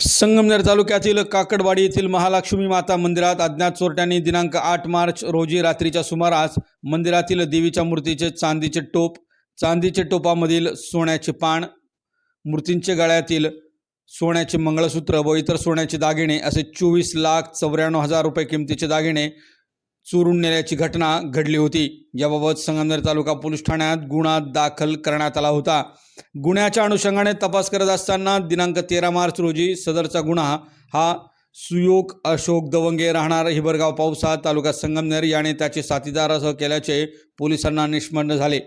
संगमनेर तालुक्यातील काकडवाडी येथील महालक्ष्मी माता मंदिरात अज्ञात चोरट्यांनी दिनांक आठ मार्च रोजी रात्रीच्या सुमारास मंदिरातील देवीच्या मूर्तीचे चांदीचे टोप चांदीचे टोपामधील सोन्याचे पान मूर्तींचे गळ्यातील सोन्याचे मंगळसूत्र व इतर सोन्याचे दागिने असे चोवीस लाख चौऱ्याण्णव हजार रुपये किमतीचे दागिने चोरून नेल्याची घटना घडली होती. याबाबत संगमनेर तालुका पोलीस ठाण्यात गुन्हा दाखल करण्यात आला होता. गुन्ह्याच्या अनुषंगाने तपास करत असताना दिनांक तेरा मार्च रोजी सदरचा गुन्हा हा सुयोग अशोक दवंगे राहणार हिबरगाव पावसा तालुका संगमनेर याने त्याचे साथीदारासह केल्याचे पोलिसांना निष्पन्न झाले.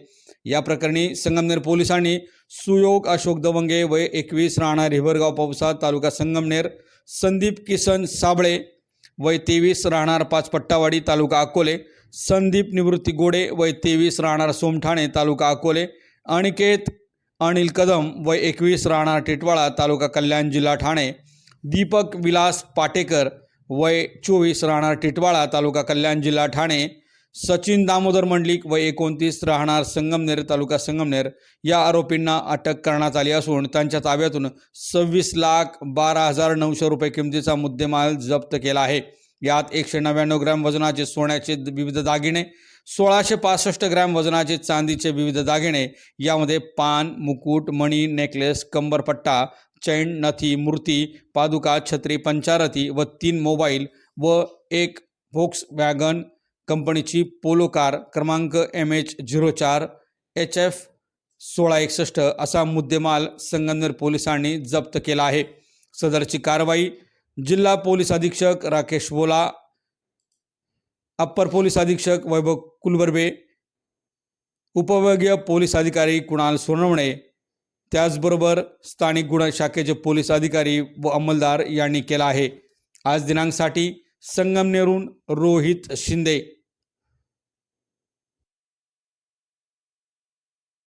या प्रकरणी संगमनेर पोलिसांनी सुयोग अशोक दवंगे वय एकवीस राहणार हिबरगाव पावसा तालुका संगमनेर संदीप किसन साबळे वय तेवीस राहणार पाचपट्टावाडी तालुका अकोले संदीप निवृत्ती गोडे वय तेवीस राहणार सोमठाणे तालुका अकोले अनिकेत अनिल कदम व एकवीस राहणार टिटवाळा तालुका कल्याण जिल्हा ठाणे दीपक विलास पाटेकर वय चोवीस राहणार टिटवाळा तालुका कल्याण जिल्हा ठाणे सचिन दामोदर मंडलिक व एकोणतीस राहणार संगमनेर तालुका संगमनेर या आरोपींना अटक करण्यात आली असून त्यांच्या ताब्यातून सव्वीस लाख बारा हजार नऊशे रुपये किमतीचा मुद्देमाल जप्त केला आहे. यात एकशे नव्याण्णव ग्रॅम वजनाचे सोन्याचे विविध दागिने सोळाशे पासष्ट ग्रॅम वजनाचे चांदीचे विविध दागिने यामध्ये पान मुकुट मणी नेकलेस कंबरपट्टा चैन नथी मूर्ती पादुका छत्री पंचारती व तीन मोबाईल व एक फोक्स वॅगन कंपनीची पोलो कार क्रमांक एम एच झिरो चार एच एफ सोळा एकसष्ट असा मुद्देमाल संगमनेर पोलिसांनी जप्त केला आहे. सदरची कारवाई जिल्हा पोलीस अधीक्षक राकेश बोला अप्पर पोलीस अधीक्षक वैभव कुलबर्बे उपविभागीय पोलीस अधिकारी कुणाल सोनवणे त्याचबरोबर स्थानिक गुन्हा शाखेचे पोलीस अधिकारी व अंमलदार यांनी केला आहे. आज दिनांकसाठी संगमनेरून रोहित शिंदे.